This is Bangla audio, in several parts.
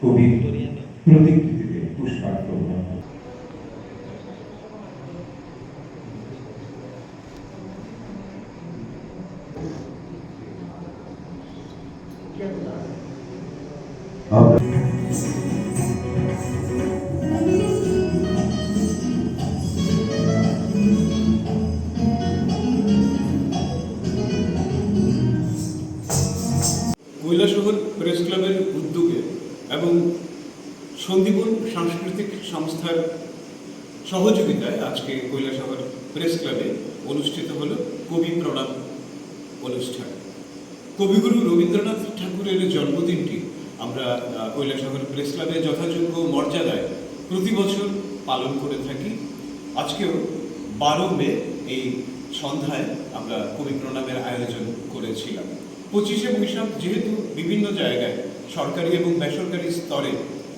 কবির প্রতিকৃতিতে হয়। কৈলাসহর প্রেস ক্লাবের উদ্যোগে এবং সন্দীপন সাংস্কৃতিক সংস্থার সহযোগিতায় আজকে কৈলাসহর প্রেস ক্লাবে অনুষ্ঠিত হল কবি প্রণাম অনুষ্ঠান। কবিগুরু রবীন্দ্রনাথ ঠাকুরের জন্মদিনটি আমরা কৈলাসহর প্রেস ক্লাবে যথাযোগ্য মর্যাদায় প্রতি বছর পালন করে থাকি। আজকেও বারো মে এই সন্ধ্যায় আমরা কবি প্রণামের আয়োজন করেছিলাম। পঁচিশে বৈশাখ যেহেতু বিভিন্ন জায়গায় সরকারি এবং বেসরকারি স্তরে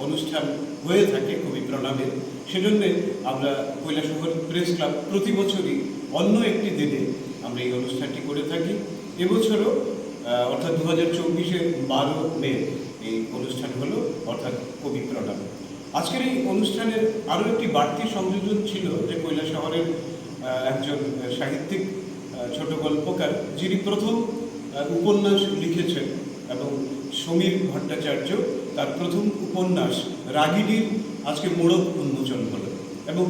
অনুষ্ঠান হয়ে থাকে কবি প্রণামের সেজন্য আমরা কৈলাসহর প্রেস ক্লাব প্রতি বছরই অন্য একটি দিনে আমরা এই অনুষ্ঠানটি করে থাকি। এবছরও অর্থাৎ দু হাজার চব্বিশের বারো মে এই অনুষ্ঠান হলো, অর্থাৎ কবি প্রণাম। আজকের এই অনুষ্ঠানের আরও একটি বাড়তি সংযোজন ছিল যে কৈলা শহরের একজন সাহিত্যিক ছোট গল্পকার যিনি প্রথম উপন্যাস লিখেছেন। এবং সমীর ভট্টাচার্য তার প্রথম উপন্যাস রাগিনীর আজকে মোড়ক উন্মোচন হলো। এবং